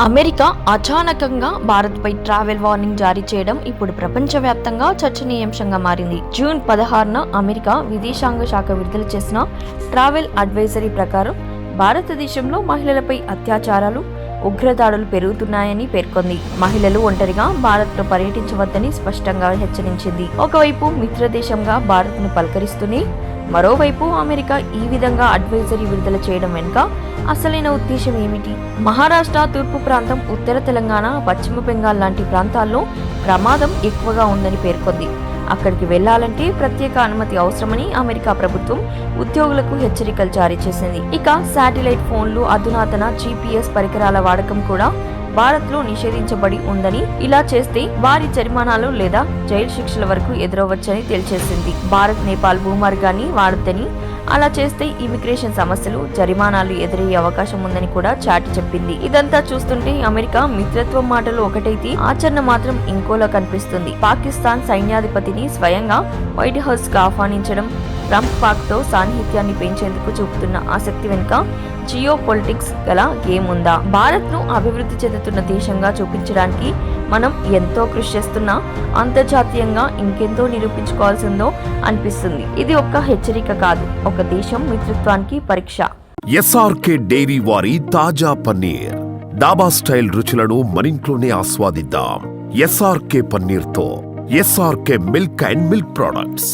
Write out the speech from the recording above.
America అచానకంగా భారత్పై travel warning జారీ చేయడం ఇప్పుడు ప్రపంచవ్యాప్తంగా చర్చనీయాంశంగా మారింది. జూన్ పదహారున అమెరికా విదేశాంగ శాఖ విడుదల చేసిన ట్రావెల్ అడ్వైజరీ ప్రకారం భారతదేశంలో మహిళలపై అత్యాచారాలు ఉగ్రదాడులు పెరుగుతున్నాయని పేర్కొంది. మహిళలు ఒంటరిగా భారత్లో పర్యటించవద్దని స్పష్టంగా హెచ్చరించింది. ఒకవైపు మిత్రదేశంగా భారత్ను పలకరిస్తూనే మరోవైపు అమెరికా ఈ విధంగా అడ్వైజరీ విడుదల చేయడం వెనుక అసలైన ఉద్దేశం ఏమిటి? మహారాష్ట్ర తూర్పు ప్రాంతం ఉత్తర తెలంగాణ పశ్చిమ బెంగాల్ లాంటి ప్రాంతాల్లో ప్రమాదం ఎక్కువగా ఉందని పేర్కొంది. అక్కడికి వెళ్ళాలంటే ప్రత్యేక అనుమతి అవసరమని అమెరికా ప్రభుత్వం ఉద్యోగులకు హెచ్చరికలు జారీ చేసింది. ఇక శాటిలైట్ ఫోన్లు అధునాతన జీపీఎస్ పరికరాల వాడకం కూడా భారత్లో నిషేధించబడి ఉందని ఇలా చేస్తే వారి జరిమానాలు లేదా జైలు శిక్షల వరకు ఎదురవచ్చని తేల్చేసింది. భారత్ నేపాల్ భూమార్గాన్ని వాడొద్దని అలా చేస్తే ఇమిగ్రేషన్ సమస్యలు జరిమానాలు ఎదురయ్యే అవకాశం ఉందని కూడా చాటి చెప్పింది. ఇదంతా చూస్తుంటే అమెరికా మిత్రత్వం మాటలు ఒకటైతే ఆచరణ మాత్రం ఇంకోలా కనిపిస్తుంది. పాకిస్తాన్ సైన్యాధిపతిని స్వయంగా వైట్ హౌస్కు ఆహ్వానించడం ట్రంప్ పాక్తో సాన్నిహిత్యాన్ని పెంచేందుకు చూపుతున్న ఆసక్తి వెనుక జియో పొలిటిక్స్ గల గేమ్ ఉందా? భారత్ను అభివృద్ధి చెందుతున్న దేశంగా చూపించడానికి మనం ఎంతో కృషి చేస్తున్నా అంతర్జాతీయంగా ఇంకెంతో నిరూపించుకోవాల్సిందో అనిపిస్తుంది. ఇది ఒక్క హెచ్చరిక కాదు ఒక దేశం మిత్రత్వానికి పరీక్ష. ఎస్ఆర్కే డైరీ వారి తాజా పన్నీర్. డాబా స్టైల్ రుచులను మనింట్లోనే ఆస్వాదిద్దాం. SRK పన్నీర్తో SRK milk and milk products.